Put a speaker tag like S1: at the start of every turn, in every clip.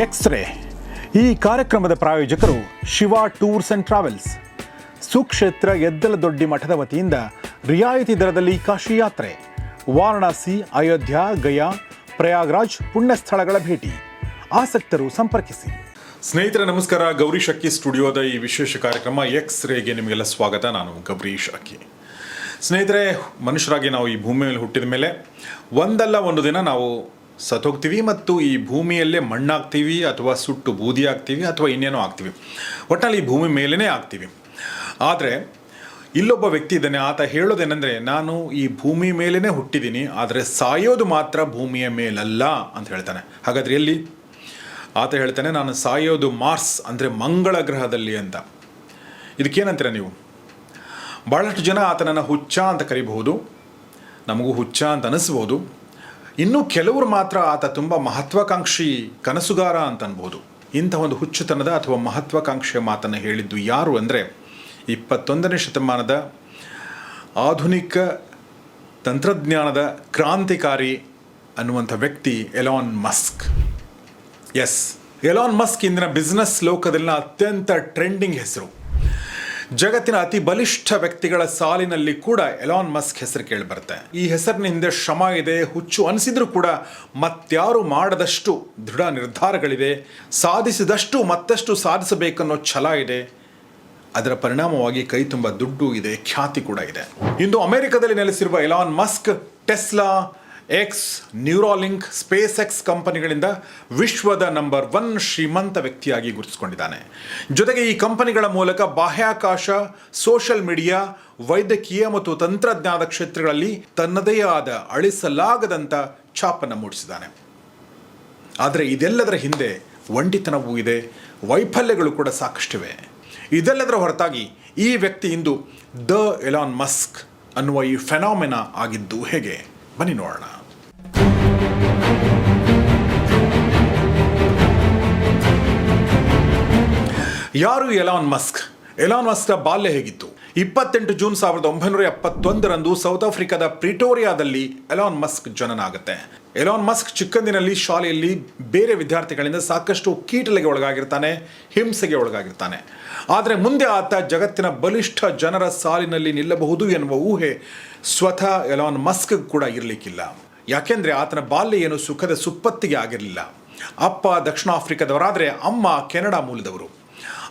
S1: X ray ಈ ಕಾರ್ಯಕ್ರಮದ ಪ್ರಾಯೋಜಕರು ಶಿವ ಟೂರ್ಸ್ ಅಂಡ್ ಟ್ರಾವೆಲ್ಸ್. ಸುಕ್ಷೇತ್ರ ಎದ್ದಲದೊಡ್ಡಿ ಮಠದ ವತಿಯಿಂದ ರಿಯಾಯಿತಿ ದರದಲ್ಲಿ ಕಾಶಿ ಯಾತ್ರೆ. ವಾರಣಾಸಿ, ಅಯೋಧ್ಯ, ಗಯಾ, ಪ್ರಯಾಗ್ರಾಜ್ ಪುಣ್ಯ ಸ್ಥಳಗಳ ಭೇಟಿ. ಆಸಕ್ತರು ಸಂಪರ್ಕಿಸಿ.
S2: ಸ್ನೇಹಿತರೆ, ನಮಸ್ಕಾರ. ಗೌರಿ ಶಕ್ಕಿ ಸ್ಟುಡಿಯೋದ ಈ ವಿಶೇಷ ಕಾರ್ಯಕ್ರಮ ಎಕ್ಸ್ ರೇಗೆ ನಿಮಗೆಲ್ಲ ಸ್ವಾಗತ. ನಾನು ಗೌರೀಶ್ ಅಕ್ಕಿ. ಸ್ನೇಹಿತರೆ, ಮನುಷ್ಯರಾಗಿ ನಾವು ಈ ಭೂಮಿ ಮೇಲೆ ಹುಟ್ಟಿದ ಮೇಲೆ ಒಂದಲ್ಲ ಒಂದು ದಿನ ನಾವು ಸತ್ತೋಗ್ತೀವಿ ಮತ್ತು ಈ ಭೂಮಿಯಲ್ಲೇ ಮಣ್ಣಾಗ್ತೀವಿ ಅಥವಾ ಸುಟ್ಟು ಬೂದಿ ಆಗ್ತೀವಿ ಅಥವಾ ಇನ್ನೇನೋ ಆಗ್ತೀವಿ. ಒಟ್ಟಲ್ಲಿ ಈ ಭೂಮಿ ಮೇಲೇ ಆಗ್ತೀವಿ. ಆದರೆ ಇಲ್ಲೊಬ್ಬ ವ್ಯಕ್ತಿ ಇದ್ದಾನೆ, ಆತ ಹೇಳೋದೇನೆಂದರೆ, ನಾನು ಈ ಭೂಮಿ ಮೇಲೇ ಹುಟ್ಟಿದ್ದೀನಿ, ಆದರೆ ಸಾಯೋದು ಮಾತ್ರ ಭೂಮಿಯ ಮೇಲಲ್ಲ ಅಂತ ಹೇಳ್ತಾನೆ. ಹಾಗಾದ್ರೆ ಎಲ್ಲಿ? ಆತ ಹೇಳ್ತಾನೆ, ನಾನು ಸಾಯೋದು ಮಾರ್ಸ್, ಅಂದರೆ ಮಂಗಳ ಗ್ರಹದಲ್ಲಿ ಅಂತ. ಇದಕ್ಕೇನಂತೀರ ನೀವು? ಭಾಳಷ್ಟು ಜನ ಆತನನ್ನು ಹುಚ್ಚ ಅಂತ ಕರಿಬಹುದು, ನಮಗೂ ಹುಚ್ಚ ಅಂತ ಅನಿಸ್ಬೋದು. ಇನ್ನು ಕೆಲವರು ಮಾತ್ರ ಆತ ತುಂಬ ಮಹತ್ವಾಕಾಂಕ್ಷಿ ಕನಸುಗಾರ ಅಂತ ಅನ್ಬೋದು ಇಂಥ ಒಂದು ಹುಚ್ಚುತನದ ಅಥವಾ ಮಹತ್ವಾಕಾಂಕ್ಷೆಯ ಮಾತನ್ನು ಹೇಳಿದ್ದು ಯಾರು ಅಂದರೆ ಇಪ್ಪತ್ತೊಂದನೇ ಶತಮಾನದ ಆಧುನಿಕ ತಂತ್ರಜ್ಞಾನದ ಕ್ರಾಂತಿಕಾರಿ ಅನ್ನುವಂಥ ವ್ಯಕ್ತಿ Elon Musk. Yes, Elon Musk ಇಂದಿನ ಬಿಸ್ನೆಸ್ ಲೋಕದಲ್ಲಿನ ಅತ್ಯಂತ ಟ್ರೆಂಡಿಂಗ್ ಹೆಸರು. ಜಗತ್ತಿನ ಅತಿ ಬಲಿಷ್ಠ ವ್ಯಕ್ತಿಗಳ ಸಾಲಿನಲ್ಲಿ ಕೂಡ ಎಲಾನ್ ಮಸ್ಕ್ ಹೆಸರು ಕೇಳಿಬರುತ್ತೆ. ಈ ಹೆಸರಿನ ಹಿಂದೆ ಶ್ರಮ ಇದೆ, ಹುಚ್ಚು ಅನಿಸಿದ್ರೂ ಕೂಡ ಮತ್ಯಾರು ಮಾಡದಷ್ಟು ದೃಢ ನಿರ್ಧಾರಗಳಿದೆ ಸಾಧಿಸಿದಷ್ಟು ಮತ್ತಷ್ಟು ಸಾಧಿಸಬೇಕನ್ನೋ ಛಲ ಇದೆ. ಅದರ ಪರಿಣಾಮವಾಗಿ ಕೈ ತುಂಬ ದುಡ್ಡು ಇದೆ, ಖ್ಯಾತಿ ಕೂಡ ಇದೆ. ಇಂದು ಅಮೆರಿಕದಲ್ಲಿ ನೆಲೆಸಿರುವ Elon Musk Tesla X Neuralink SpaceX ಕಂಪನಿಗಳಿಂದ ವಿಶ್ವದ ನಂಬರ್ ಒನ್ ಶ್ರೀಮಂತ ವ್ಯಕ್ತಿಯಾಗಿ ಗುರುತಿಸಿಕೊಂಡಿದ್ದಾನೆ. ಜೊತೆಗೆ ಈ ಕಂಪನಿಗಳ ಮೂಲಕ ಬಾಹ್ಯಾಕಾಶ ಸೋಷಿಯಲ್ ಮೀಡಿಯಾ, ವೈದ್ಯಕೀಯ ಮತ್ತು ತಂತ್ರಜ್ಞಾನದ ಕ್ಷೇತ್ರಗಳಲ್ಲಿ ತನ್ನದೇ ಆದ ಅಳಿಸಲಾಗದಂಥ ಛಾಪನ್ನು ಮೂಡಿಸಿದ್ದಾನೆ. ಆದರೆ ಇದೆಲ್ಲದರ ಹಿಂದೆ ಒಂಟಿತನವೂ ಇದೆ, ವೈಫಲ್ಯಗಳು ಕೂಡ ಸಾಕಷ್ಟಿವೆ. ಇದೆಲ್ಲದರ ಹೊರತಾಗಿ ಈ ವ್ಯಕ್ತಿ ಇಂದು ದ ಎಲಾನ್ ಮಸ್ಕ್ ಅನ್ನುವ ಈ ಫೆನಾಮಿನ ಆಗಿದ್ದು ಹೇಗೆ? ಬನ್ನಿ ನೋಡೋಣ ಯಾರು ಎಲಾನ್ ಮಸ್ಕ್? ಎಲಾನ್ ಮಸ್ಕ್ ಬಾಲ್ಯ ಹೇಗಿತ್ತು? ಇಪ್ಪತ್ತೆಂಟು ಜೂನ್ ಸಾವಿರದ ಒಂಬೈನೂರ ಎಪ್ಪತ್ತೊಂದರಂದು ಸೌತ್ ಆಫ್ರಿಕಾದ ಪ್ರಿಟೋರಿಯಾದಲ್ಲಿ ಎಲಾನ್ ಮಸ್ಕ್ ಜನನ ಆಗುತ್ತೆ ಎಲಾನ್ ಮಸ್ಕ್ ಚಿಕ್ಕಂದಿನಲ್ಲಿ ಶಾಲೆಯಲ್ಲಿ ಬೇರೆ ವಿದ್ಯಾರ್ಥಿಗಳಿಂದ ಸಾಕಷ್ಟು ಕೀಟಲೆಗೆ ಒಳಗಾಗಿರ್ತಾನೆ, ಹಿಂಸೆಗೆ ಒಳಗಾಗಿರ್ತಾನೆ. ಆದರೆ ಮುಂದೆ ಆತ ಜಗತ್ತಿನ ಬಲಿಷ್ಠ ಜನರ ಸಾಲಿನಲ್ಲಿ ನಿಲ್ಲಬಹುದು ಎನ್ನುವ ಊಹೆ ಸ್ವತಃ ಎಲಾನ್ ಮಸ್ಕ್ ಕೂಡ ಇರಲಿಕ್ಕಿಲ್ಲ. ಯಾಕೆಂದರೆ ಆತನ ಬಾಲ್ಯ ಏನು ಸುಖದ ಸುಪ್ಪತ್ತಿಗೆ ಆಗಿರಲಿಲ್ಲ. ಅಪ್ಪ ದಕ್ಷಿಣ ಆಫ್ರಿಕಾದವರಾದರೆ ಅಮ್ಮ ಕೆನಡಾ ಮೂಲದವರು.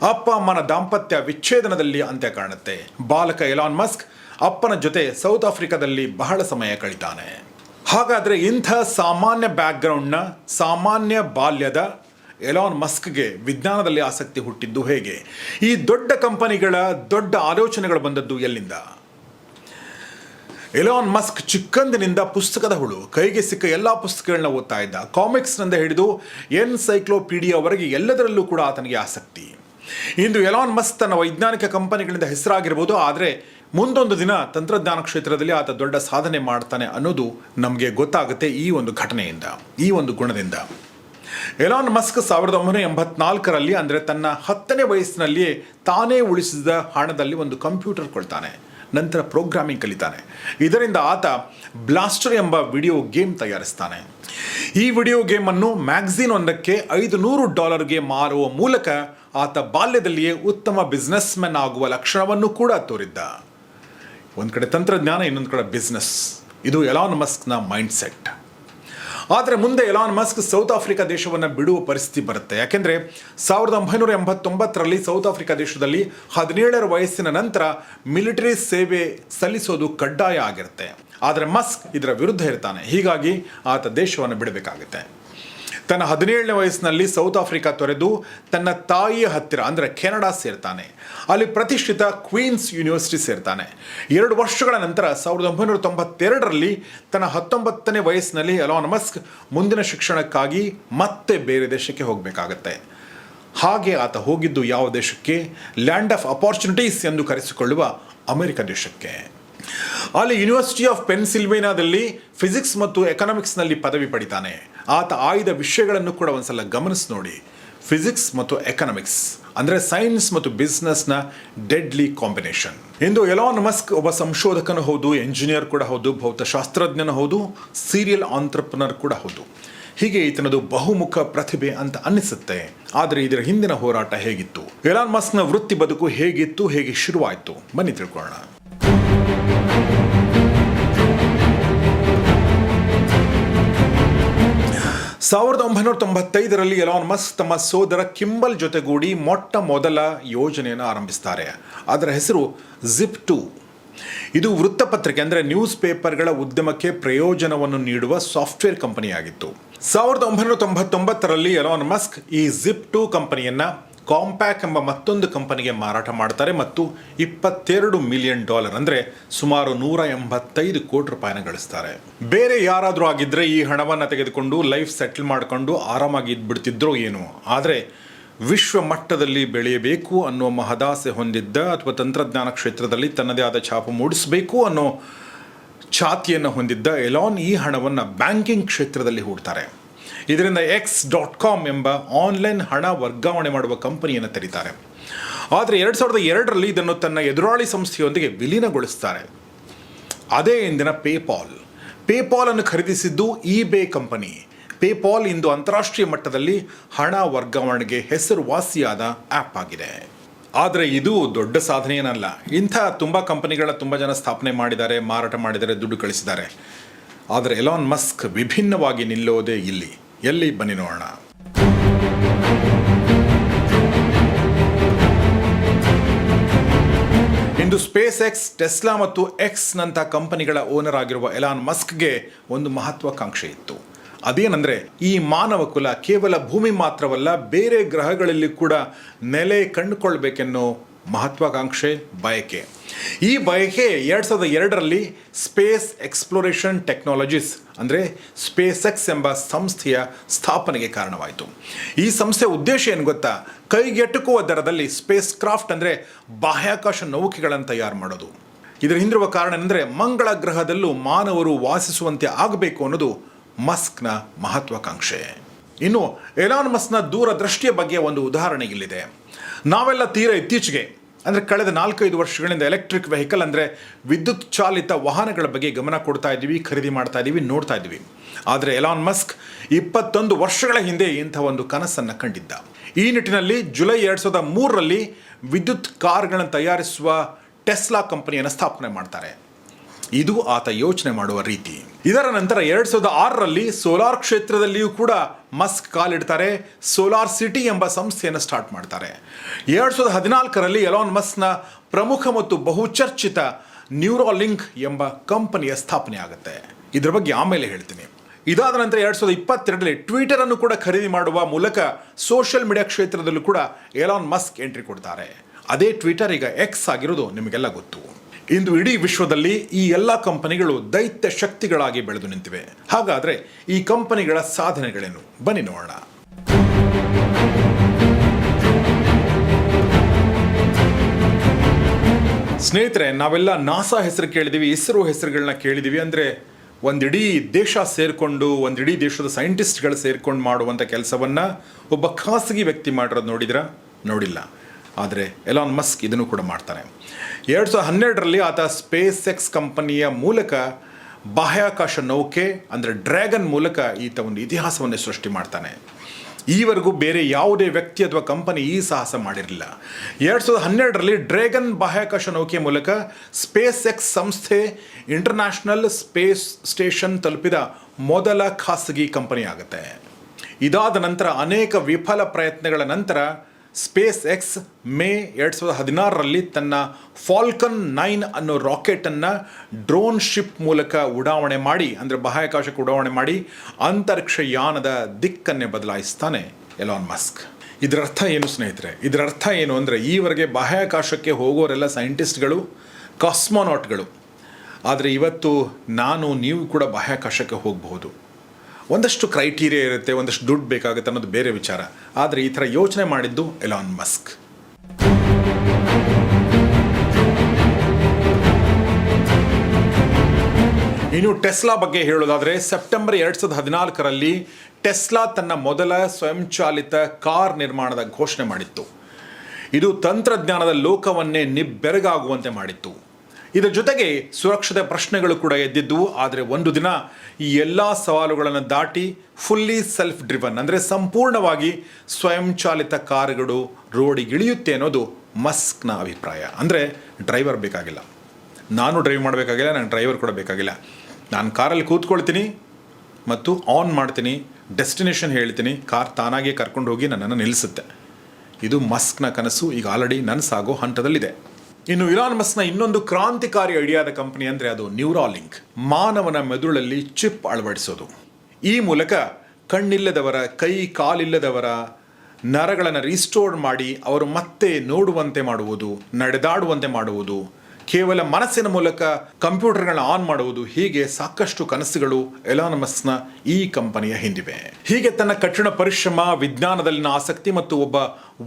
S2: ಅಪ್ಪ ಅಮ್ಮನ ದಾಂಪತ್ಯ ವಿಚ್ಛೇದನದಲ್ಲಿ ಅಂತ್ಯ ಕಾಣುತ್ತೆ. ಬಾಲಕ ಎಲಾನ್ ಮಸ್ಕ್ ಅಪ್ಪನ ಜೊತೆ ಸೌತ್ ಆಫ್ರಿಕಾದಲ್ಲಿ ಬಹಳ ಸಮಯ ಕಳಿತಾನೆ. ಹಾಗಾದರೆ ಇಂಥ ಸಾಮಾನ್ಯ ಬ್ಯಾಕ್ಗ್ರೌಂಡ್ನ ಸಾಮಾನ್ಯ ಬಾಲ್ಯದ ಎಲಾನ್ ಮಸ್ಕ್ಗೆ ವಿಜ್ಞಾನದಲ್ಲಿ ಆಸಕ್ತಿ ಹುಟ್ಟಿದ್ದು ಹೇಗೆ? ಈ ದೊಡ್ಡ ಕಂಪನಿಗಳ ದೊಡ್ಡ ಆಲೋಚನೆಗಳು ಬಂದದ್ದು ಎಲ್ಲಿಂದ? ಎಲಾನ್ ಮಸ್ಕ್ ಚಿಕ್ಕಂದಿನಿಂದ ಪುಸ್ತಕದ ಹುಳು, ಕೈಗೆ ಸಿಕ್ಕ ಎಲ್ಲ ಪುಸ್ತಕಗಳನ್ನ ಓದ್ತಾ ಇದ್ದ. ಕಾಮಿಕ್ಸ್ನಿಂದ ಹಿಡಿದು ಎನ್ಸೈಕ್ಲೋಪೀಡಿಯಾವರೆಗೆ ಎಲ್ಲದರಲ್ಲೂ ಕೂಡ ಆತನಿಗೆ ಆಸಕ್ತಿ. ಇಂದು ಎಲಾನ್ ಮಸ್ಕ್ ತನ್ನ ವೈಜ್ಞಾನಿಕ ಕಂಪನಿಗಳಿಂದ ಹೆಸರಾಗಿರ್ಬೋದು, ಆದರೆ ಮುಂದೊಂದು ದಿನ ತಂತ್ರಜ್ಞಾನ ಕ್ಷೇತ್ರದಲ್ಲಿ ಆತ ದೊಡ್ಡ ಸಾಧನೆ ಮಾಡ್ತಾನೆ ಅನ್ನೋದು ನಮಗೆ ಗೊತ್ತಾಗುತ್ತೆ ಈ ಒಂದು ಘಟನೆಯಿಂದ, ಈ ಒಂದು ಗುಣದಿಂದ. ಎಲಾನ್ ಮಸ್ಕ್ ಸಾವಿರದ ಒಂಬೈನೂರ ಎಂಬತ್ನಾಲ್ಕರಲ್ಲಿ, ಅಂದರೆ ತನ್ನ ಹತ್ತನೇ ವಯಸ್ಸಿನಲ್ಲಿಯೇ ತಾನೇ ಉಳಿಸಿದ ಹಣದಲ್ಲಿ ಒಂದು ಕಂಪ್ಯೂಟರ್ ಕೊಳ್ತಾನೆ ನಂತರ ಪ್ರೋಗ್ರಾಮಿಂಗ್ ಕಲಿತಾನೆ. ಇದರಿಂದ ಆತ ಬ್ಲಾಸ್ಟರ್ ಎಂಬ ವಿಡಿಯೋ ಗೇಮ್ ತಯಾರಿಸ್ತಾನೆ. ಈ ವಿಡಿಯೋ ಗೇಮನ್ನು ಮ್ಯಾಗ್ಝಿನ್ ಒಂದಕ್ಕೆ ಐದು ನೂರು ಡಾಲರ್ಗೆ ಮಾರುವ ಮೂಲಕ ಆತ ಬಾಲ್ಯದಲ್ಲಿಯೇ ಉತ್ತಮ ಬಿಸ್ನೆಸ್ ಮ್ಯಾನ್ ಆಗುವ ಲಕ್ಷಣವನ್ನು ಕೂಡ ತೋರಿದ್ದ. ಒಂದು ಕಡೆ ತಂತ್ರಜ್ಞಾನ, ಇನ್ನೊಂದು ಕಡೆ ಬಿಸ್ನೆಸ್ ಇದು ಎಲಾನ್ ಮಸ್ಕ್ನ ಮೈಂಡ್ ಸೆಟ್ ಆದರೆ ಮುಂದೆ ಎಲಾನ್ ಮಸ್ಕ್ ಸೌತ್ ಆಫ್ರಿಕಾ ದೇಶವನ್ನು ಬಿಡುವ ಪರಿಸ್ಥಿತಿ ಬರುತ್ತೆ. ಯಾಕೆಂದರೆ ಸಾವಿರದ ಒಂಬೈನೂರ ಎಂಬತ್ತೊಂಬತ್ತರಲ್ಲಿ ಸೌತ್ ಆಫ್ರಿಕಾ ದೇಶದಲ್ಲಿ ಹದಿನೇಳರ ವಯಸ್ಸಿನ ನಂತರ ಮಿಲಿಟರಿ ಸೇವೆ ಸಲ್ಲಿಸೋದು ಕಡ್ಡಾಯ ಆಗಿರುತ್ತೆ. ಆದರೆ ಮಸ್ಕ್ ಇದರ ವಿರುದ್ಧ ಇರ್ತಾನೆ. ಹೀಗಾಗಿ ಆತ ದೇಶವನ್ನು ಬಿಡಬೇಕಾಗುತ್ತೆ. ತನ್ನ ಹದಿನೇಳನೇ ವಯಸ್ಸಿನಲ್ಲಿ ಸೌತ್ ಆಫ್ರಿಕಾ ತೊರೆದು ತನ್ನ ತಾಯಿಯ ಹತ್ತಿರ, ಅಂದರೆ ಕೆನಡಾ ಸೇರ್ತಾನೆ. ಅಲ್ಲಿ ಪ್ರತಿಷ್ಠಿತ ಕ್ವೀನ್ಸ್ ಯೂನಿವರ್ಸಿಟಿ ಸೇರ್ತಾನೆ. ಎರಡು ವರ್ಷಗಳ ನಂತರ ಸಾವಿರದ ಒಂಬೈನೂರ ತೊಂಬತ್ತೆರಡರಲ್ಲಿ ತನ್ನ ಹತ್ತೊಂಬತ್ತನೇ ವಯಸ್ಸಿನಲ್ಲಿ ಅಲೋನ್ ಮಸ್ಕ್ ಮುಂದಿನ ಶಿಕ್ಷಣಕ್ಕಾಗಿ ಮತ್ತೆ ಬೇರೆ ದೇಶಕ್ಕೆ ಹೋಗಬೇಕಾಗತ್ತೆ. ಹಾಗೆ ಆತ ಹೋಗಿದ್ದು ಯಾವ ದೇಶಕ್ಕೆ? ಲ್ಯಾಂಡ್ ಆಫ್ ಅಪಾರ್ಚುನಿಟೀಸ್ ಎಂದು ಕರೆಸಿಕೊಳ್ಳುವ ಅಮೆರಿಕ ದೇಶಕ್ಕೆ. ಅಲ್ಲಿ ಯೂನಿವರ್ಸಿಟಿ ಆಫ್ ಪೆನ್ಸಿಲ್ವೇನಾದಲ್ಲಿ ಫಿಸಿಕ್ಸ್ ಮತ್ತು ಎಕನಾಮಿಕ್ಸ್ನಲ್ಲಿ ಪದವಿ ಪಡಿತಾನೆ. ಆತ ಆಯ್ದ ವಿಷಯಗಳನ್ನು ಕೂಡ ಒಂದ್ಸಲ ಗಮನಿಸಿ ನೋಡಿ. ಫಿಸಿಕ್ಸ್ ಮತ್ತು ಎಕನಾಮಿಕ್ಸ್ ಅಂದರೆ ಸೈನ್ಸ್ ಮತ್ತು ಬಿಸ್ನೆಸ್ನ ಡೆಡ್ಲಿ ಕಾಂಬಿನೇಷನ್ ಇಂದು ಎಲಾನ್ ಮಸ್ಕ್ ಒಬ್ಬ ಸಂಶೋಧಕನೂ ಹೌದು ಎಂಜಿನಿಯರ್ ಕೂಡ ಹೌದು, ಭೌತಶಾಸ್ತ್ರಜ್ಞನೂ ಹೌದು ಸೀರಿಯಲ್ ಆಂಟ್ರಪ್ರನರ್ ಕೂಡ ಹೌದು. ಹೀಗೆ ಈತನದು ಬಹುಮುಖ ಪ್ರತಿಭೆ ಅಂತ ಅನ್ನಿಸುತ್ತೆ. ಆದರೆ ಇದರ ಹಿಂದಿನ ಹೋರಾಟ ಹೇಗಿತ್ತು? ಎಲಾನ್ ಮಸ್ಕ್ನ ವೃತ್ತಿ ಬದುಕು ಹೇಗಿತ್ತು, ಹೇಗೆ ಶುರುವಾಯಿತು? ಬನ್ನಿ ತಿಳ್ಕೊಳ್ಳೋಣ. ಸಾವಿರದ ಒಂಬೈನೂರ ತೊಂಬತ್ತೈದರಲ್ಲಿ ಎಲಾನ್ ಮಸ್ಕ್ ತಮ್ಮ ಸೋದರ ಕಿಂಬಲ್ ಜೊತೆಗೂಡಿ ಮೊಟ್ಟ ಮೊದಲ ಯೋಜನೆಯನ್ನು ಆರಂಭಿಸ್ತಾರೆ. ಅದರ ಹೆಸರು ಜಿಪ್ ಟು ಇದು ವೃತ್ತಪತ್ರಿಕೆ ಅಂದರೆ ನ್ಯೂಸ್ ಪೇಪರ್ಗಳ ಉದ್ಯಮಕ್ಕೆ ಪ್ರಯೋಜನವನ್ನು ನೀಡುವ ಸಾಫ್ಟ್ವೇರ್ ಕಂಪನಿಯಾಗಿತ್ತು ಸಾವಿರದ ಒಂಬೈನೂರ ತೊಂಬತ್ತೊಂಬತ್ತರಲ್ಲಿ ಎಲಾನ್ ಮಸ್ಕ್ ಈ ಜಿಪ್ ಟು ಕಂಪನಿಯನ್ನ ಕಾಂಪ್ಯಾಕ್ ಎಂಬ ಮತ್ತೊಂದು ಕಂಪನಿಗೆ ಮಾರಾಟ ಮಾಡ್ತಾರೆ ಮತ್ತು ಇಪ್ಪತ್ತೆರಡು ಮಿಲಿಯನ್ ಡಾಲರ್ ಅಂದರೆ ಸುಮಾರು ನೂರ ಎಂಬತ್ತೈದು ಕೋಟಿ ರೂಪಾಯಿನ ಗಳಿಸ್ತಾರೆ. ಬೇರೆ ಯಾರಾದರೂ ಆಗಿದ್ದರೆ ಈ ಹಣವನ್ನು ತೆಗೆದುಕೊಂಡು ಲೈಫ್ ಸೆಟ್ಲ್ ಮಾಡಿಕೊಂಡು ಆರಾಮಾಗಿ ಇದ್ಬಿಡ್ತಿದ್ರೋ ಏನೋ. ಆದರೆ ವಿಶ್ವ ಮಟ್ಟದಲ್ಲಿ ಬೆಳೆಯಬೇಕು ಅನ್ನೋ ಮಹದಾಸೆ ಹೊಂದಿದ್ದ ಅಥವಾ ತಂತ್ರಜ್ಞಾನ ಕ್ಷೇತ್ರದಲ್ಲಿ ತನ್ನದೇ ಆದ ಛಾಪು ಮೂಡಿಸಬೇಕು ಅನ್ನೋ ಛಾತಿಯನ್ನು ಹೊಂದಿದ್ದ ಎಲಾನ್ ಈ ಹಣವನ್ನು ಬ್ಯಾಂಕಿಂಗ್ ಕ್ಷೇತ್ರದಲ್ಲಿ ಹೂಡ್ತಾರೆ. ಇದರಿಂದ ಎಕ್ಸ್ ಡಾಟ್ ಕಾಮ್ ಎಂಬ ಆನ್ಲೈನ್ ಹಣ ವರ್ಗಾವಣೆ ಮಾಡುವ ಕಂಪನಿಯನ್ನು ತೆರೀತಾರೆ. ಆದರೆ ಎರಡು ಸಾವಿರದ ಎರಡರಲ್ಲಿ ಇದನ್ನು ತನ್ನ ಎದುರಾಳಿ ಸಂಸ್ಥೆಯೊಂದಿಗೆ ವಿಲೀನಗೊಳಿಸ್ತಾರೆ. ಅದೇ ಇಂದಿನ ಪೇಪಾಲ್ ಪೇಪಾಲನ್ನು ಖರೀದಿಸಿದ್ದು ಇಬೇ ಕಂಪನಿ. ಪೇಪಾಲ್ ಇಂದು ಅಂತಾರಾಷ್ಟ್ರೀಯ ಮಟ್ಟದಲ್ಲಿ ಹಣ ವರ್ಗಾವಣೆಗೆ ಹೆಸರುವಾಸಿಯಾದ ಆ್ಯಪ್ ಆಗಿದೆ. ಆದರೆ ಇದು ದೊಡ್ಡ ಸಾಧನೆ ಇಂಥ ತುಂಬ ಕಂಪನಿಗಳ ತುಂಬ ಜನ ಸ್ಥಾಪನೆ ಮಾಡಿದ್ದಾರೆ, ಮಾರಾಟ ಮಾಡಿದ್ದಾರೆ, ದುಡ್ಡು ಕಳಿಸಿದ್ದಾರೆ. ಆದರೆ ಎಲಾನ್ ಮಸ್ಕ್ ವಿಭಿನ್ನವಾಗಿ ನಿಲ್ಲೋದೇ ಇಲ್ಲಿ. ಎಲ್ಲಿ ಬನ್ನಿ ನೋಡೋಣ? ಇಂದು ಸ್ಪೇಸ್ ಎಕ್ಸ್ ಟೆಸ್ಲಾ ಮತ್ತು ಎಕ್ಸ್ ನಂಥ ಕಂಪನಿಗಳ ಓನರ್ ಆಗಿರುವ ಎಲಾನ್ ಮಸ್ಕ್ಗೆ ಒಂದು ಮಹತ್ವಾಕಾಂಕ್ಷೆ ಇತ್ತು. ಅದೇನೆಂದರೆ, ಈ ಮಾನವ ಕುಲ ಕೇವಲ ಭೂಮಿ ಮಾತ್ರವಲ್ಲ, ಬೇರೆ ಗ್ರಹಗಳಲ್ಲಿ ಕೂಡ ನೆಲೆ ಕಂಡುಕೊಳ್ಬೇಕೆನ್ನೋ ಮಹತ್ವಾಕಾಂಕ್ಷೆ ಬಯಕೆ. ಈ ಬಯಕೆ ಎರಡು ಸಾವಿರದ ಎರಡರಲ್ಲಿ ಸ್ಪೇಸ್ ಎಕ್ಸ್ಪ್ಲೋರೇಷನ್ ಟೆಕ್ನಾಲಜೀಸ್, ಅಂದರೆ ಸ್ಪೇಸ್ ಎಕ್ಸ್ ಎಂಬ ಸಂಸ್ಥೆಯ ಸ್ಥಾಪನೆಗೆ ಕಾರಣವಾಯಿತು. ಈ ಸಂಸ್ಥೆಯ ಉದ್ದೇಶ ಏನು ಗೊತ್ತಾ? ಕೈಗೆಟುಕುವ ದರದಲ್ಲಿ ಸ್ಪೇಸ್ ಕ್ರಾಫ್ಟ್ ಅಂದರೆ ಬಾಹ್ಯಾಕಾಶ ನೌಕೆಗಳನ್ನು ತಯಾರು ಮಾಡೋದು. ಇದರ ಹಿಂದಿರುವ ಕಾರಣ ಅಂದರೆ ಮಂಗಳ ಗ್ರಹದಲ್ಲೂ ಮಾನವರು ವಾಸಿಸುವಂತೆ ಆಗಬೇಕು ಅನ್ನೋದು ಮಸ್ಕ್ನ ಮಹತ್ವಾಕಾಂಕ್ಷೆ. ಇನ್ನು ಎಲಾನ್ ಮಸ್ಕ್ನ ದೂರದೃಷ್ಟಿಯ ಬಗ್ಗೆ ಒಂದು ಉದಾಹರಣೆ ಇಲ್ಲಿದೆ ನಾವೆಲ್ಲ ತೀರ ಇತ್ತೀಚೆಗೆ, ಅಂದರೆ ಕಳೆದ ನಾಲ್ಕೈದು ವರ್ಷಗಳಿಂದ ಎಲೆಕ್ಟ್ರಿಕ್ ವೆಹಿಕಲ್ ಅಂದರೆ ವಿದ್ಯುತ್ ಚಾಲಿತ ವಾಹನಗಳ ಬಗ್ಗೆ ಗಮನ ಕೊಡ್ತಾ ಇದ್ದೀವಿ, ಖರೀದಿ ಮಾಡ್ತಾ ಇದ್ದೀವಿ, ನೋಡ್ತಾ ಇದ್ದೀವಿ. ಆದರೆ ಎಲಾನ್ ಮಸ್ಕ್ ಇಪ್ಪತ್ತೊಂದು ವರ್ಷಗಳ ಹಿಂದೆ ಇಂಥ ಒಂದು ಕನಸನ್ನು ಕಂಡಿದ್ದ. ಈ ನಿಟ್ಟಿನಲ್ಲಿ ಜುಲೈ ಎರಡು ಸಾವಿರದ ಮೂರರಲ್ಲಿ ವಿದ್ಯುತ್ ಕಾರ್ಗಳನ್ನು ತಯಾರಿಸುವ ಟೆಸ್ಲಾ ಕಂಪನಿಯನ್ನು ಸ್ಥಾಪನೆ ಮಾಡ್ತಾರೆ. ಇದು ಆತ ಯೋಚನೆ ಮಾಡುವ ರೀತಿ. ಇದರ ನಂತರ ಎರಡು ಸಾವಿರದ ಆರರಲ್ಲಿ ಸೋಲಾರ್ ಕ್ಷೇತ್ರದಲ್ಲಿಯೂ ಕೂಡ ಮಸ್ಕ್ ಕಾಲಿಡ್ತಾರೆ, ಸೋಲಾರ್ ಸಿಟಿ ಎಂಬ ಸಂಸ್ಥೆಯನ್ನು ಸ್ಟಾರ್ಟ್ ಮಾಡ್ತಾರೆ. ಎರಡು ಸಾವಿರದ ಹದಿನಾಲ್ಕರಲ್ಲಿ ಎಲಾನ್ ಮಸ್ಕ್ನ ಪ್ರಮುಖ ಮತ್ತು ಬಹುಚರ್ಚಿತ ನ್ಯೂರೋಲಿಂಕ್ ಎಂಬ ಕಂಪನಿಯ ಸ್ಥಾಪನೆ ಆಗುತ್ತೆ. ಇದರ ಬಗ್ಗೆ ಆಮೇಲೆ ಹೇಳ್ತೀನಿ. ಇದಾದ ನಂತರ ಎರಡು ಸಾವಿರದ ಇಪ್ಪತ್ತೆರಡರಲ್ಲಿ ಟ್ವಿಟರ್ ಅನ್ನು ಕೂಡ ಖರೀದಿ ಮಾಡುವ ಮೂಲಕ ಸೋಷಿಯಲ್ ಮೀಡಿಯಾ ಕ್ಷೇತ್ರದಲ್ಲೂ ಕೂಡ ಎಲಾನ್ ಮಸ್ಕ್ ಎಂಟ್ರಿ ಕೊಡ್ತಾರೆ. ಅದೇ ಟ್ವಿಟರ್ ಈಗ ಎಕ್ಸ್ ಆಗಿರೋದು ನಿಮಗೆಲ್ಲ ಗೊತ್ತು. ಇಂದು ಇಡೀ ವಿಶ್ವದಲ್ಲಿ ಈ ಎಲ್ಲ ಕಂಪನಿಗಳು ದೈತ್ಯ ಶಕ್ತಿಗಳಾಗಿ ಬೆಳೆದು ನಿಂತಿವೆ. ಹಾಗಾದರೆ ಈ ಕಂಪನಿಗಳ ಸಾಧನೆಗಳೇನು? ಬನ್ನಿ ನೋಡೋಣ. ಸ್ನೇಹಿತರೆ, ನಾವೆಲ್ಲ ನಾಸಾ ಹೆಸರು ಕೇಳಿದೀವಿ, ಇಸ್ರೋ ಹೆಸರುಗಳನ್ನ ಕೇಳಿದೀವಿ ಅಂದರೆ ಒಂದಿಡೀ ದೇಶ ಸೇರಿಕೊಂಡು, ಒಂದಿಡೀ ದೇಶದ ಸೈಂಟಿಸ್ಟ್ಗಳು ಸೇರ್ಕೊಂಡು ಮಾಡುವಂಥ ಕೆಲಸವನ್ನು ಒಬ್ಬ ಖಾಸಗಿ ವ್ಯಕ್ತಿ ಮಾಡಿರೋದು ನೋಡಿದ್ರ? ನೋಡಿಲ್ಲ. ಆದರೆ ಎಲಾನ್ ಮಸ್ಕ್ ಇದನ್ನು ಕೂಡ ಮಾಡ್ತಾನೆ. ಎರಡು ಸಾವಿರದ ಹನ್ನೆರಡರಲ್ಲಿ ಆತ ಸ್ಪೇಸ್ ಎಕ್ಸ್ ಕಂಪನಿಯ ಮೂಲಕ ಬಾಹ್ಯಾಕಾಶ ನೌಕೆ, ಅಂದರೆ ಡ್ರ್ಯಾಗನ್ ಮೂಲಕ ಈತ ಒಂದು ಇತಿಹಾಸವನ್ನು ಸೃಷ್ಟಿ ಮಾಡ್ತಾನೆ. ಈವರೆಗೂ ಬೇರೆ ಯಾವುದೇ ವ್ಯಕ್ತಿ ಅಥವಾ ಕಂಪನಿ ಈ ಸಾಹಸ ಮಾಡಿರಲಿಲ್ಲ. ಎರಡು ಸಾವಿರದ ಹನ್ನೆರಡರಲ್ಲಿ ಡ್ರ್ಯಾಗನ್ ಬಾಹ್ಯಾಕಾಶ ನೌಕೆ ಮೂಲಕ ಸ್ಪೇಸ್ ಎಕ್ಸ್ ಸಂಸ್ಥೆ ಇಂಟರ್ನ್ಯಾಷನಲ್ ಸ್ಪೇಸ್ ಸ್ಟೇಷನ್ ತಲುಪಿದ ಮೊದಲ ಖಾಸಗಿ ಕಂಪನಿ ಆಗುತ್ತೆ ಇದಾದ ನಂತರ ಅನೇಕ ವಿಫಲ ಪ್ರಯತ್ನಗಳ ನಂತರ ಸ್ಪೇಸ್ ಎಕ್ಸ್ ಮೇ ಎರಡು ಸಾವಿರದ ಹದಿನಾರರಲ್ಲಿ ತನ್ನ ಫಾಲ್ಕನ್ ನೈನ್ ಅನ್ನೋ ರಾಕೆಟನ್ನು ಡ್ರೋನ್ ಶಿಪ್ ಮೂಲಕ ಉಡಾವಣೆ ಮಾಡಿ, ಅಂದರೆ ಬಾಹ್ಯಾಕಾಶಕ್ಕೆ ಉಡಾವಣೆ ಮಾಡಿ ಅಂತರಿಕ್ಷ ಯಾನದ ದಿಕ್ಕನ್ನೇ ಬದಲಾಯಿಸ್ತಾನೆ ಎಲಾನ್ ಮಸ್ಕ್. ಇದರ ಅರ್ಥ ಏನು ಸ್ನೇಹಿತರೆ? ಇದರ ಅರ್ಥ ಏನು ಅಂದರೆ ಈವರೆಗೆ ಬಾಹ್ಯಾಕಾಶಕ್ಕೆ ಹೋಗೋರೆಲ್ಲ ಸೈಂಟಿಸ್ಟ್ಗಳು, ಕಾಸ್ಮೋನಾಟ್ಗಳು. ಆದರೆ ಇವತ್ತು ನಾನು, ನೀವು ಕೂಡ ಬಾಹ್ಯಾಕಾಶಕ್ಕೆ ಹೋಗಬಹುದು. ಒಂದಷ್ಟು ಕ್ರೈಟೀರಿಯಾ ಇರುತ್ತೆ, ಒಂದಷ್ಟು ದುಡ್ಡು ಬೇಕಾಗುತ್ತೆ ಅನ್ನೋದು ಬೇರೆ ವಿಚಾರ. ಆದರೆ ಈ ಥರ ಯೋಚನೆ ಮಾಡಿದ್ದು ಎಲಾನ್ ಮಸ್ಕ್ ಇನ್ನು ಟೆಸ್ಲಾ ಬಗ್ಗೆ ಹೇಳೋದಾದರೆ ಸೆಪ್ಟೆಂಬರ್ ಎರಡು ಸಾವಿರದ ಹದಿನಾಲ್ಕರಲ್ಲಿ ಟೆಸ್ಲಾ ತನ್ನ ಮೊದಲ ಸ್ವಯಂಚಾಲಿತ ಕಾರ್ ನಿರ್ಮಾಣದ ಘೋಷಣೆ ಮಾಡಿತ್ತು. ಇದು ತಂತ್ರಜ್ಞಾನದ ಲೋಕವನ್ನೇ ನಿಬ್ಬೆರಗಾಗುವಂತೆ ಮಾಡಿತ್ತು. ಇದರ ಜೊತೆಗೆ ಸುರಕ್ಷತೆ ಪ್ರಶ್ನೆಗಳು ಕೂಡ ಎದ್ದಿದ್ದವು ಆದರೆ ಒಂದು ದಿನ ಈ ಎಲ್ಲ ಸವಾಲುಗಳನ್ನು ದಾಟಿ ಫುಲ್ಲಿ ಸೆಲ್ಫ್ ಡ್ರಿವನ್ ಅಂದರೆ ಸಂಪೂರ್ಣವಾಗಿ ಸ್ವಯಂಚಾಲಿತ ಕಾರುಗಳು ರೋಡಿಗಿಳಿಯುತ್ತೆ ಅನ್ನೋದು ಮಸ್ಕ್ನ ಅಭಿಪ್ರಾಯ. ಅಂದರೆ ಡ್ರೈವರ್ ಬೇಕಾಗಿಲ್ಲ. ನಾನು ಡ್ರೈವ್ ಮಾಡಬೇಕಾಗಿಲ್ಲ ನನಗೆ ಡ್ರೈವರ್ ಕೂಡ ಬೇಕಾಗಿಲ್ಲ. ನಾನು ಕಾರಲ್ಲಿ ಕೂತ್ಕೊಳ್ತೀನಿ ಮತ್ತು ಆನ್ ಮಾಡ್ತೀನಿ ಡೆಸ್ಟಿನೇಷನ್ ಹೇಳ್ತೀನಿ, ಕಾರ್ ತಾನಾಗೆ ಕರ್ಕೊಂಡು ಹೋಗಿ ನನ್ನನ್ನು ನಿಲ್ಲಿಸುತ್ತೆ. ಇದು ಮಸ್ಕ್ನ ಕನಸು. ಈಗ ಆಲ್ರೆಡಿ ನನಸಾಗೋ ಹಂತದಲ್ಲಿದೆ. ಇನ್ನು ಇಲಾನ್ ಮಸ್ನ ಇನ್ನೊಂದು ಕ್ರಾಂತಿಕಾರಿ ಐಡಿಯಾದ ಕಂಪನಿ ಅಂದರೆ ಅದು ನ್ಯೂರಾಲಿಂಕ್ ಮಾನವನ ಮೆದುಳಲ್ಲಿ ಚಿಪ್ ಅಳವಡಿಸೋದು. ಈ ಮೂಲಕ ಕಣ್ಣಿಲ್ಲದವರ, ಕೈ ಕಾಲಿಲ್ಲದವರ ನರಗಳನ್ನು ರಿಸ್ಟೋರ್ ಮಾಡಿ ಅವರು ಮತ್ತೆ ನೋಡುವಂತೆ ಮಾಡುವುದು, ನಡೆದಾಡುವಂತೆ ಮಾಡುವುದು. ಕೇವಲ ಮನಸ್ಸಿನ ಮೂಲಕ ಕಂಪ್ಯೂಟರ್ಗಳನ್ನ ಆನ್ ಮಾಡುವುದು ಹೀಗೆ ಸಾಕಷ್ಟು ಕನಸುಗಳು ಎಲಾನಮಸ್ನ ಈ ಕಂಪನಿಯ ಹಿಂದಿವೆ. ಹೀಗೆ ತನ್ನ ಕಠಿಣ ಪರಿಶ್ರಮ, ವಿಜ್ಞಾನದಲ್ಲಿನ ಆಸಕ್ತಿ ಮತ್ತು ಒಬ್ಬ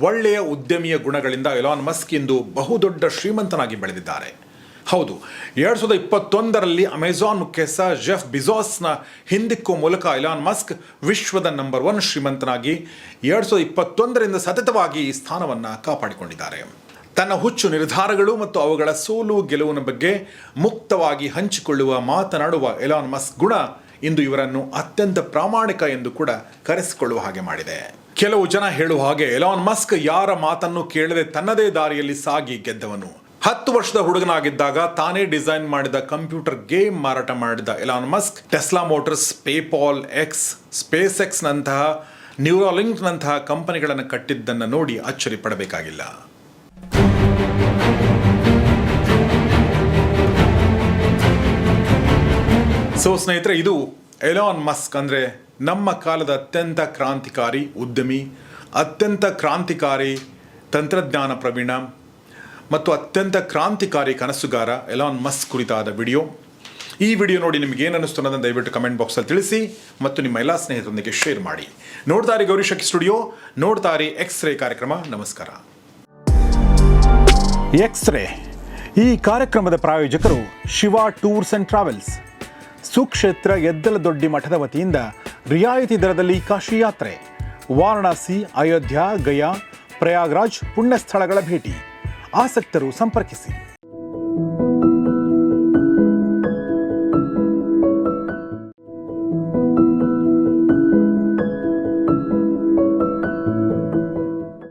S2: ಒಳ್ಳೆಯ ಉದ್ಯಮಿಯ ಗುಣಗಳಿಂದ ಎಲಾನ್ ಮಸ್ಕ್ ಇಂದು ಬಹುದೊಡ್ಡ ಶ್ರೀಮಂತನಾಗಿ ಬೆಳೆದಿದ್ದಾರೆ. ಹೌದು, ಎರಡು ಸಾವಿರದ ಇಪ್ಪತ್ತೊಂದರಲ್ಲಿ ಅಮೆಜಾನ್ ಮುಖ್ಯಸ್ಥ ಜೆಫ್ ಬಿಜಾಸ್ನ ಹಿಂದಿಕ್ಕೋ ಮೂಲಕ ಇಲಾನ್ ಮಸ್ಕ್ ವಿಶ್ವದ ನಂಬರ್ ಒನ್ ಶ್ರೀಮಂತನಾಗಿ ಎರಡು ಸಾವಿರದ ಇಪ್ಪತ್ತೊಂದರಿಂದ ಸತತವಾಗಿ ಈ ಸ್ಥಾನವನ್ನು ಕಾಪಾಡಿಕೊಂಡಿದ್ದಾರೆ. ತನ್ನ ಹುಚ್ಚು ನಿರ್ಧಾರಗಳು ಮತ್ತು ಅವುಗಳ ಸೋಲು ಗೆಲುವಿನ ಬಗ್ಗೆ ಮುಕ್ತವಾಗಿ ಹಂಚಿಕೊಳ್ಳುವ ಮಾತನಾಡುವ ಎಲಾನ್ ಮಸ್ಕ್ ಗುಣ ಇಂದು ಇವರನ್ನು ಅತ್ಯಂತ ಪ್ರಾಮಾಣಿಕ ಎಂದು ಕೂಡ ಕರೆಸಿಕೊಳ್ಳುವ ಹಾಗೆ ಮಾಡಿದೆ. ಕೆಲವು ಜನ ಹೇಳುವ ಹಾಗೆ ಎಲಾನ್ ಮಸ್ಕ್ ಯಾರ ಮಾತನ್ನು ಕೇಳದೆ ತನ್ನದೇ ದಾರಿಯಲ್ಲಿ ಸಾಗಿ ಗೆದ್ದವನು. ಹತ್ತು ವರ್ಷದ ಹುಡುಗನಾಗಿದ್ದಾಗ ತಾನೇ ಡಿಸೈನ್ ಮಾಡಿದ ಕಂಪ್ಯೂಟರ್ ಗೇಮ್ ಮಾರಾಟ ಮಾಡಿದ Elon Musk, Tesla Motors, PayPal, X SpaceX ನಂತಹ ನ್ಯೂರಾಲಿಂಕ್ ಕಂಪನಿಗಳನ್ನು ಕಟ್ಟಿದ್ದನ್ನು ನೋಡಿ ಅಚ್ಚರಿ ಪಡಬೇಕಾಗಿಲ್ಲ. ಸೊ ಸ್ನೇಹಿತರೆ, ಇದು ಎಲಾನ್ ಮಸ್ಕ್ ಅಂದರೆ ನಮ್ಮ ಕಾಲದ ಅತ್ಯಂತ ಕ್ರಾಂತಿಕಾರಿ ಉದ್ಯಮಿ, ಅತ್ಯಂತ ಕ್ರಾಂತಿಕಾರಿ ತಂತ್ರಜ್ಞಾನ ಪ್ರವೀಣ ಮತ್ತು ಅತ್ಯಂತ ಕ್ರಾಂತಿಕಾರಿ ಕನಸುಗಾರ ಎಲಾನ್ ಮಸ್ಕ್ ಕುರಿತಾದ ವಿಡಿಯೋ. ಈ ವಿಡಿಯೋ ನೋಡಿ ನಿಮಗೆ ಏನು ಅನ್ನಿಸ್ತು ಅನ್ನೋದನ್ನು ದಯವಿಟ್ಟು ಕಮೆಂಟ್ ಬಾಕ್ಸಲ್ಲಿ ತಿಳಿಸಿ ಮತ್ತು ನಿಮ್ಮ ಎಲ್ಲ ಸ್ನೇಹಿತರೊಂದಿಗೆ ಶೇರ್ ಮಾಡಿ. ನೋಡ್ತಾರೆ ಗೌರಿ ಶಕ್ತಿ ಸ್ಟುಡಿಯೋ ನೋಡ್ತಾರೆ ಎಕ್ಸ್ ರೇ ಕಾರ್ಯಕ್ರಮ. ನಮಸ್ಕಾರ.
S1: ಎಕ್ಸ್ರೇ ಈ ಕಾರ್ಯಕ್ರಮದ ಪ್ರಾಯೋಜಕರು ಶಿವ ಟೂರ್ಸ್ ಅಂಡ್ ಟ್ರಾವೆಲ್ಸ್. ಸುಕ್ಷೇತ್ರ ಎದ್ದಲದೊಡ್ಡಿ ಮಠದ ವತಿಯಿಂದ ರಿಯಾಯಿತಿ ದರದಲ್ಲಿ ಕಾಶಿ ಯಾತ್ರೆ. ವಾರಣಾಸಿ, ಅಯೋಧ್ಯ, ಗಯಾ, ಪ್ರಯಾಗ್ರಾಜ್ ಪುಣ್ಯಸ್ಥಳಗಳ ಭೇಟಿ. ಆಸಕ್ತರು ಸಂಪರ್ಕಿಸಿ.